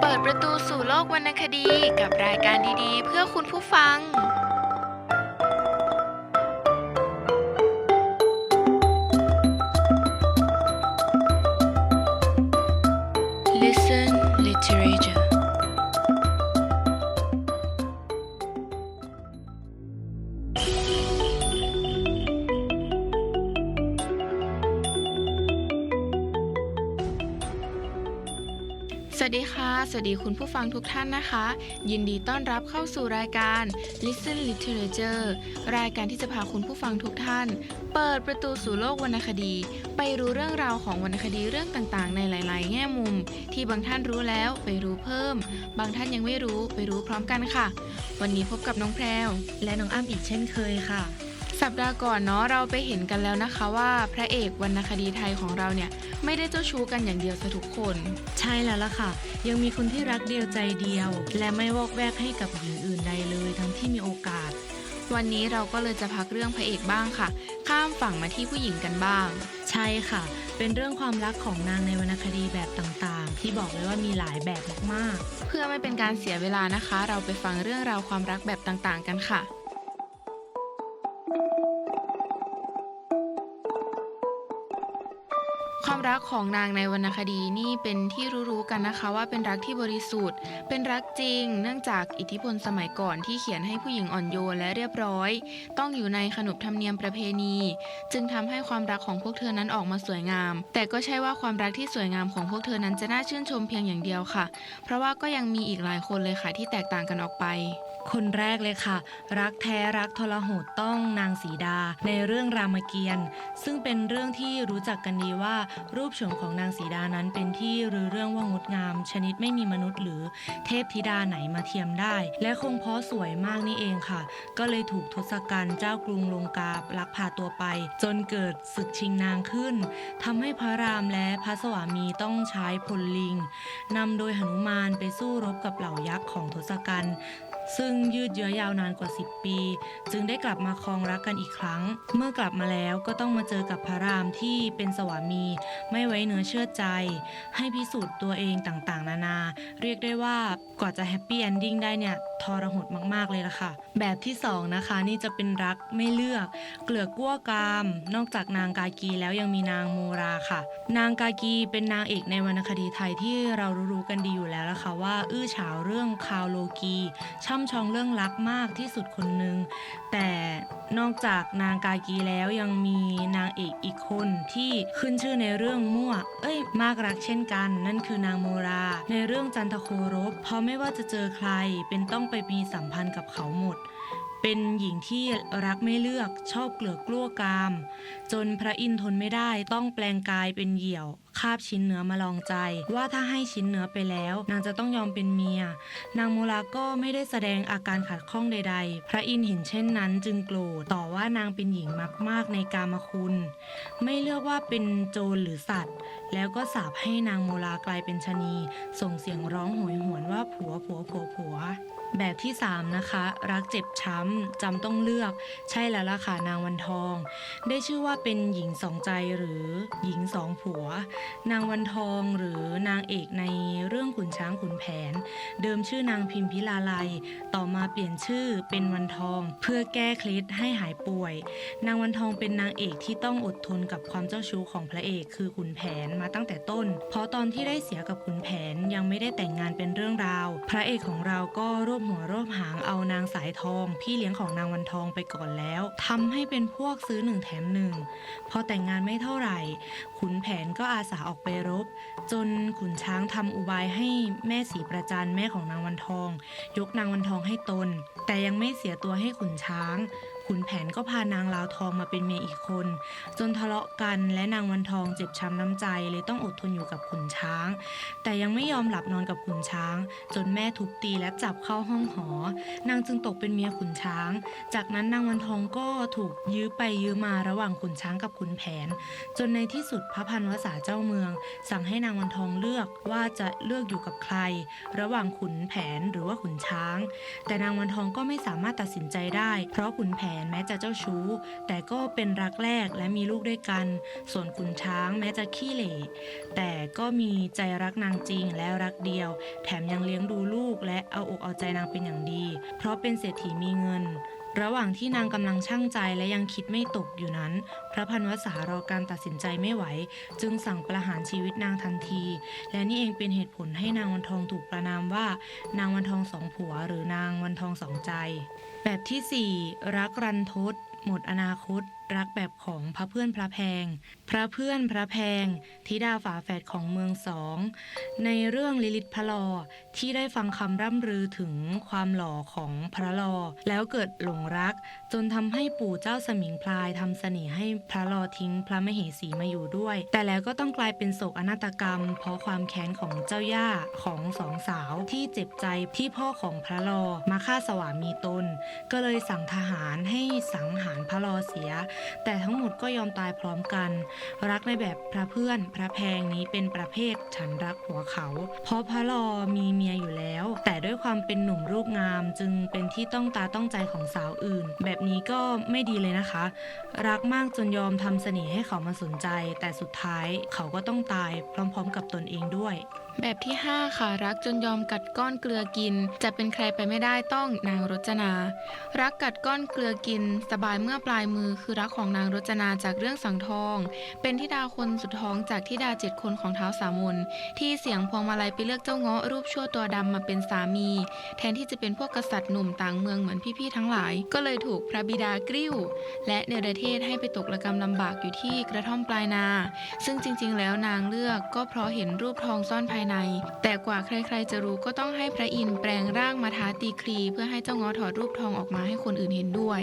เปิดประตูสู่โลกวรรณคดีกับรายการดีๆ เพื่อคุณผู้ฟัง วัสดีค่ะ สวัสดีคุณผู้ฟังทุกท่านนะคะ ยินดีต้อนรับเข้าสู่รายการ Listen Literature รายการที่จะพาคุณผู้ฟังทุกท่าน เปิดประตูสู่โลกวรรณคดี ไปรู้เรื่องราวของวรรณคดีเรื่องต่างๆ ในหลาย ๆ แง่มุม ที่บางท่านรู้แล้วไปรู้เพิ่ม บางท่านยังไม่รู้ไปรู้พร้อมกันค่ะ วันนี้พบกับน้องแพรวและน้องอ้ำอีกเช่นเคยค่ะ สัปดาห์ก่อนเนาะเราไปเห็นกันแล้วนะคะว่าพระเอกวรรณคดีไทยของเราเนี่ยไม่ได้เจ้าชู้กันอย่างเดียวซะทุกคน ใช่แล้วล่ะค่ะ ยังมีคนที่รักเดียวใจเดียว และไม่วอกแวกให้กับหญิงอื่นใดเลย ทั้งที่มีโอกาส วันนี้เราก็เลยจะพักเรื่องพระเอกบ้างค่ะ ข้ามฝั่งมาที่ผู้หญิงกันบ้าง ใช่ค่ะ เป็นเรื่องความรักของนางในวรรณคดีแบบต่างๆ ที่บอกเลยว่ามีหลายแบบมากเพื่อไม่เป็นการเสียเวลานะคะ เราไปฟังเรื่องราวความรักแบบต่างๆ กันค่ะ ความรักของนางในวรรณคดีนี่เป็นที่รู้ๆกันนะคะว่าเป็นรักที่บริสุทธิ์ เป็นรักจริง เนื่องจากอิทธิพลสมัยก่อนที่เขียนให้ผู้หญิงอ่อนโยนและเรียบร้อย ต้องอยู่ในขนบธรรมเนียมประเพณี จึงทำให้ความรักของพวกเธอนั้นออกมาสวยงาม แต่ก็ใช่ว่าความรักที่สวยงามของพวกเธอนั้นจะน่าชื่นชมเพียงอย่างเดียวค่ะ เพราะว่าก็ยังมีอีกหลายคนเลยค่ะที่แตกต่างกันออกไปคนแรกเลยค่ะ รักแท้รักทรหดต้องนางสีดา ในเรื่องรามเกียรติ์ซึ่งเป็นเรื่องที่รู้จักกันดีว่ารูปโฉมของนางสีดานั้นเป็นที่รือเรื่องว่างดงาม ชนิดไม่มีมนุษย์หรือเทพธิดาไหนมาเทียมได้ และคงเพราะสวยมากนี่เองค่ะ ก็เลยถูกทศกัณฐ์เจ้ากรุงลงกาลักพาตัวไป จนเกิดศึกชิงนางขึ้นทำให้พระรามและพระสวามีต้องใช้พลลิงนำโดยหนุมานไปสู้รบกับเหล่ายักษ์ของทศกัณฐ์ ซึ่งยืดเยื้อยาวนานกว่า 10 ปี จึงได้กลับมาครองรักกันอีกครั้ง เมื่อกลับมาแล้วก็ต้องมาเจอกับพระรามที่เป็นสวามี ไม่ไว้เนื้อเชื่อใจ ให้พิสูจน์ตัวเองต่างๆ นานา เรียกได้ว่ากว่าจะแฮปปี้เอนดิ้งได้เนี่ย ทรหดมาก ๆ เลยล่ะค่ะ แบบที่สองนะคะ นี่จะเป็นรักไม่เลือก เกลือกั้วกาม นอกจากนางกากีแล้วยังมีนางโมราค่ะ นางกากีเป็นนางเอกในวรรณคดีไทยที่เรารู้ๆกันดีอยู่แล้วล่ะค่ะว่า อื้อฉาวเรื่องคาวโลกี ช่ำชองเรื่องรักมากที่สุดคนหนึ่งแต่นอกจากนางกากีแล้วยังมีนางเอกอีกคนที่ขึ้นชื่อในเรื่องมั่ว เอ้ย มากรักเช่นกัน นั่นคือนางโมรา ในเรื่องจันทโครบเพราะไม่ว่าจะเจอใครเป็นต้องไปมีสัมพันธ์กับเขาหมด เป็นหญิงที่รักไม่เลือกชอบเกลือกลั้วกาม จนพระอินทนไม่ได้ต้องแปลงกายเป็นเหยี่ยวคาบชิ้นเนื้อมาลองใจ ว่าถ้าให้ชิ้นเนื้อไปแล้ว นางจะต้องยอมเป็นเมีย นางโมลาก็ไม่ได้แสดงอาการขัดข้องใด ๆ พระอินเห็นเช่นนั้นจึงโกรธต่อว่านางเป็นหญิงมากมากๆในกามคุณ ไม่เลือกว่าเป็นโจรหรือสัตว์ แล้วก็สาปให้นางโมลากลายเป็นชะนี ส่งเสียงร้องโหยหวนว่าผัวผัวผัวผัว แบบที่ 3 นะคะ รักเจ็บช้ำจำต้องเลือก ใช่แล้วล่ะค่ะนางวันทอง ได้ชื่อว่าเป็นหญิงสองใจหรือหญิงสองผัว นางวันทองหรือนางเอกในเรื่องขุนช้างขุนแผน เดิมชื่อนางพิมพิลาไลยต่อมาเปลี่ยนชื่อเป็นวันทอง เพื่อแก้เคล็ดให้หายป่วย นางวันทองเป็นนางเอกที่ต้องอดทนกับความเจ้าชู้ของพระเอกคือขุนแผนมาตั้งแต่ต้น เพราะตอนที่ได้เสียกับขุนแผนยังไม่ได้แต่งงานเป็นเรื่องราว พระเอกของเราก็รวบหัวรอบหางเอานางสายทอง พี่เลี้ยงของนางวันทองไปก่อนแล้วทำให้เป็นพวกซื้อหนึ่งแถมหนึ่งพอแต่งงานไม่เท่าไหร่ ขุนแผนก็อาสาออกไปรบ จนขุนช้างทำอุบายให้แม่สีประจันแม่ของนางวันทอง ยกนางวันทองให้ตน แต่ยังไม่เสียตัวให้ขุนช้าง ขุนแผนก็พานางลาวทองมาเป็นเมียอีกคน จนทะเลาะกันและนางวันทองเจ็บช้ำน้ำใจเลยต้องอดทนอยู่กับขุนช้าง แต่ยังไม่ยอมหลับนอนกับขุนช้าง จนแม่ทุบตีและจับเข้าห้องหอ นางจึงตกเป็นเมียขุนช้าง จากนั้นนางวันทองก็ถูกยื้อไปยื้อมาระหว่างขุนช้างกับขุนแผน จนในที่สุดพระพันวษาเจ้าเมือง สั่งให้นางวันทองเลือกว่าจะเลือกอยู่กับใคร ระหว่างขุนแผนหรือว่าขุนช้าง แต่นางวันทองก็ไม่สามารถตัดสินใจได้ เพราะขุนแผนนแม้จะเจ้าชู้ แต่ก็เป็นรักแรกและมีลูกด้วยกัน ส่วนขุนช้างแม้จะขี้เหร่แต่ก็มีใจรักนางจริงและรักเดียว แถมยังเลี้ยงดูลูกและเอาอกเอาใจนางเป็นอย่างดี เพราะเป็นเศรษฐีมีเงิน ระหว่างที่นางกำลังช่างใจและยังคิดไม่ตกอยู่นั้น พระพันวษารอการตัดสินใจไม่ไหว จึงสั่งประหารชีวิตนางทันที และนี่เองเป็นเหตุผลให้นางวันทองถูกประนามว่า นางวันทองสองผัว หรือนางวันทองสองใจ แบบที่ 4 รักรันทดหมดอนาคต รักแบบของพระเพื่อนพระแพง พระเพื่อนพระแพงธิดาฝาแฝดของเมืองสอง ในเรื่องลิลิตพระลอที่ได้ฟังคำร่ำลือถึงความหล่อของพระลอ แล้วเกิดหลงรัก จนทำให้ปู่เจ้าสมิงพลายทำเสน่ห์ให้พระลอทิ้งพระมเหสีมาอยู่ด้วย แต่แล้วก็ต้องกลายเป็นโศกอนาตกรรม เพราะความแค้นของเจ้าย่าของสองสาวที่เจ็บใจที่พ่อของพระลอมาฆ่าสวามีตน ก็เลยสั่งทหารให้สังหารพระลอเสียแต่ทั้งหมดก็ยอมตายพร้อมกัน รักในแบบพระเพื่อนพระแพงนี้เป็นประเภทฉันรักหัวเขา เพราะพระลอมีเมียอยู่แล้ว แต่ด้วยความเป็นหนุ่มรูปงามจึงเป็นที่ต้องตาต้องใจของสาวอื่น แบบนี้ก็ไม่ดีเลยนะคะ รักมากจนยอมทำเสน่ห์ให้เขามาสนใจ แต่สุดท้ายเขาก็ต้องตายพร้อมๆ กับตนเองด้วย แบบที่ 5 ค่ะรักจนยอมกัดก้อนเกลือกิน จะเป็นใครไปไม่ได้ต้องนางรจนา รักกัดก้อนเกลือกิน สบายเมื่อปลายมือคือรักของนางรจนาจากเรื่องสังทอง เป็นธิดาคนสุดท้องจากธิดาเจ็ดคนของเท้าวสามนที่เสียงพวงมาลัยไปเลือกเจ้าเงาะรูปชั่วตัวดำมาเป็นสามี แทนที่จะเป็นพวกกษัตริย์หนุ่มต่างเมืองเหมือนพี่ๆทั้งหลาย ก็เลยถูกพระบิดากริ้ว และเนรเทศให้ไปตกระกรรมลำบากอยู่ที่กระท่อมปลายนา ซึ่งจริงๆ แล้วนางเลือกก็เพราะเห็นรูปทองซ่อนภายใน แต่กว่าใครๆจะรู้ก็ต้องให้พระอินทร์แปลงร่างมาท้าตีคลีเพื่อให้เจ้าง้อถอดรูปทองออกมาให้คนอื่นเห็นด้วย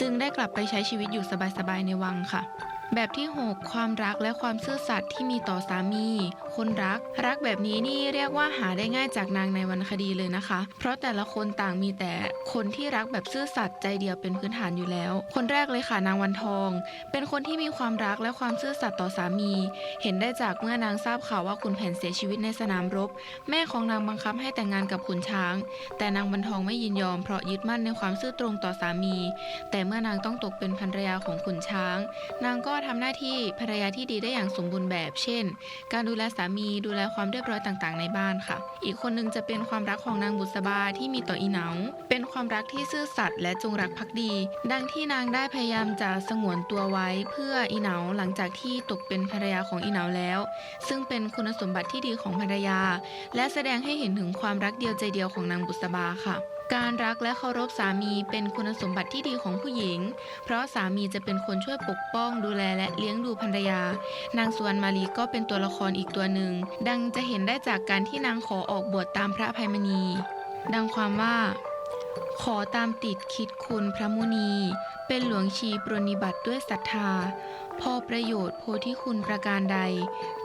จึงได้กลับไปใช้ชีวิตอยู่สบายๆในวังค่ะ แบบที่ 6 ความรักและความซื่อสัตย์ที่มีต่อสามี คนรัก รักแบบนี้นี่เรียกว่าหาได้ง่ายจากนางในวรรณคดีเลยนะคะ เพราะแต่ละคนต่างมีแต่คนที่รักแบบซื่อสัตย์ใจเดียวเป็นพื้นฐานอยู่แล้ว คนแรกเลยค่ะนางวันทอง เป็นคนที่มีความรักและความซื่อสัตย์ต่อสามี เห็นได้จากเมื่อนางทราบข่าวว่าขุนแผนเสียชีวิตในสนามรบ แม่ของนางบังคับให้แต่งงานกับขุนช้าง แต่นางวันทองไม่ยินยอมเพราะยึดมั่นในความซื่อตรงต่อสามี แต่เมื่อนางต้องตกเป็นภรรยาของขุนช้าง นางก็ทำหน้าที่ภรรยาที่ดีได้อย่างสมบูรณ์แบบ เช่น การดูแลสามีดูแลความเรียบร้อยต่างๆ ในบ้านค่ะ อีกคนหนึงจะเป็นความรักของนางบุษบาที่มีต่ออีเหนา เป็นความรักที่ซื่อสัตย์และจงรักภักดี ดังที่นางได้พยายามจะสงวนตัวไว้เพื่ออีเหนาหลังจากที่ตกเป็นภรรยาของอีเหนาแล้ว ซึ่งเป็นคุณสมบัติที่ดีของภรรยา และแสดงให้เห็นถึงความรักเดียวใจเดียวของนางบุษบาค่ะ การรักและเคารพสามีเป็นคุณสมบัติที่ดีของผู้หญิง เพราะสามีจะเป็นคนช่วยปกป้องดูแลและเลี้ยงดูภรรยา นางสวนมาลีก็เป็นตัวละครอีกตัวหนึ่ง ดังจะเห็นได้จากการที่นางขอออกบวชตามพระภัยมณี ดังความว่า ขอตามติดคิดคุณพระมุนี เป็นหลวงชีปรนิบัติด้วยศรัทธา พอประโยชน์โพธิคุณประการใด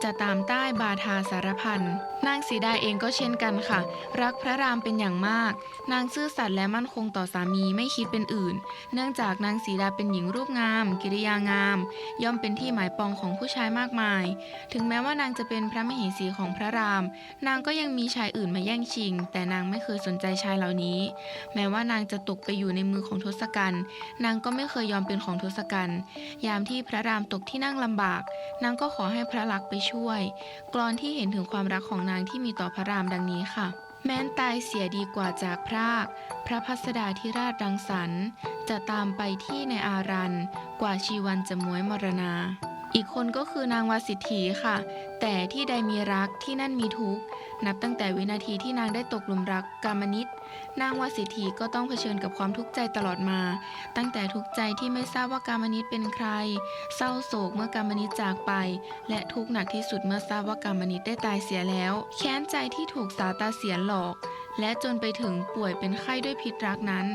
จะตามใต้บาทาสารพันนางสีดาเองก็เช่นกันค่ะ รักพระรามเป็นอย่างมาก นางซื่อสัตย์และมั่นคงต่อสามีไม่คิดเป็นอื่น เนื่องจากนางสีดาเป็นหญิงรูปงาม กิริยางาม ย่อมเป็นที่หมายปองของผู้ชายมากมาย ถึงแม้ว่านางจะเป็นพระมเหสีของพระราม นางก็ยังมีชายอื่นมาแย่งชิง แต่นางไม่เคยสนใจชายเหล่านี้ แม้ว่านางจะตกไปอยู่ในมือของทศกัณฐ์นางก็ไม่เคยยอมเป็นของทศกัณฐ์ยามที่พระรามตกที่นั่งลำบาก นางก็ขอให้พระลักษมณ์ไปช่วย กรอนที่เห็นถึงความรักของนางที่มีต่อพระรามดังนี้ค่ะ แม้นตายเสียดีกว่าจากพราก พระพัสดาธิราชรังสรรค์จะตามไปที่ในอารันกว่าชีวันจะม้วยมรณา อีกคนก็คือนางวาสิทธีค่ะ แต่ที่ใดมีรักที่นั่นมีทุกข์นับตั้งแต่วินาทีที่นางได้ตกหลุมรักกามนิตนางวาสิทธีก็ต้องเผชิญกับความทุกข์ใจตลอดมา ตั้งแต่ทุกข์ใจที่ไม่ทราบว่ากามนิตเป็นใคร เศร้าโศกเมื่อกามนิตจากไป และทุกข์หนักที่สุดเมื่อทราบว่ากามนิตได้ตายเสียแล้ว แค้นใจที่ถูกสาตาเสียหลอก และจนไปถึงป่วยเป็นไข้ด้วยพิษรักนั้น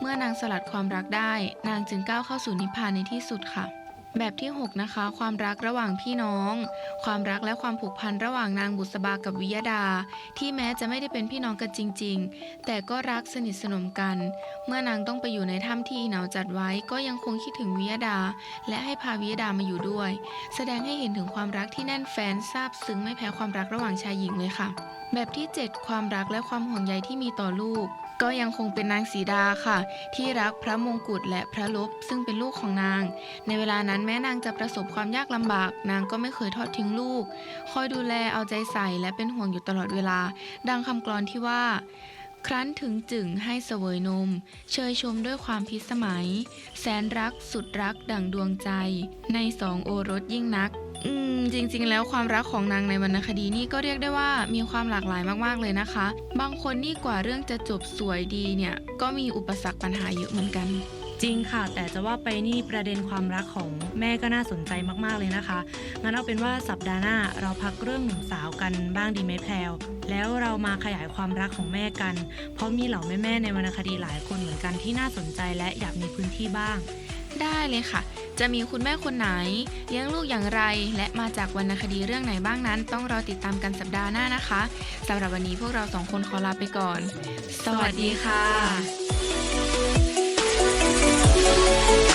เมื่อนางสลัดความรักได้ นางจึงก้าวเข้าสู่นิพพานในที่สุดค่ะ แบบที่ 6 นะคะ ความรักระหว่างพี่น้อง ความรักและความผูกพันระหว่างนางบุษบากับวิยดา ที่แม้จะไม่ได้เป็นพี่น้องกันจริง ๆ แต่ก็รักสนิทสนมกัน เมื่อนางต้องไปอยู่ในถ้ำที่อีเหนาจัดไว้ ก็ยังคงคิดถึงวิยดา และให้พาวิยดามาอยู่ด้วย แสดงให้เห็นถึงความรักที่แน่นแฟนซาบซึ้งไม่แพ้ความรักระหว่างชายหญิงเลยค่ะ แบบที่ 7 ความรักและความห่วงใยที่มีต่อลูกก็ยังคงเป็นนางสีดาค่ะ ที่รักพระมงกุฎและพระลบซึ่งเป็นลูกของนาง ในเวลานั้นแม้นางจะประสบความยากลำบาก นางก็ไม่เคยทอดทิ้งลูก คอยดูแลเอาใจใส่และเป็นห่วงอยู่ตลอดเวลา ดังคำกลอนที่ว่าครั้นถึงจึงให้เสวยนม เชยชมด้วยความพิสมัย แสนรักสุดรักดั่งดวงใจ ในสองโอรสยิ่งนัก อืมจริงๆ แล้วความรักของนางในวรรณคดีนี่ก็เรียกได้ว่ามีความหลากหลายมากๆเลยนะคะ บางคนนี่กว่าเรื่องจะจบสวยดีเนี่ยก็มีอุปสรรคปัญหาเยอะเหมือนกัน จริงค่ะ แต่จะว่าไปนี่ประเด็นความรักของแม่ก็น่าสนใจมากๆเลยนะคะงั้นเอาเป็นว่าสัปดาห์หน้าเราพักเรื่องหนุ่มสาวกันบ้างดีไหมแพลวแล้วเรามาขยายความรักของแม่กัน เพราะมีเหล่าแม่ๆในวรรณคดีหลายคนเหมือนกันที่น่าสนใจและอยากมีพื้นที่บ้าง ได้เลยค่ะ จะมีคุณแม่คนไหน เลี้ยงลูกอย่างไร และมาจากวรรณคดีเรื่องไหนบ้างนั้น ต้องรอติดตามกันสัปดาห์หน้านะคะสำหรับวันนี้พวกเราสองคนขอลาไปก่อน สวัสดีค่ะ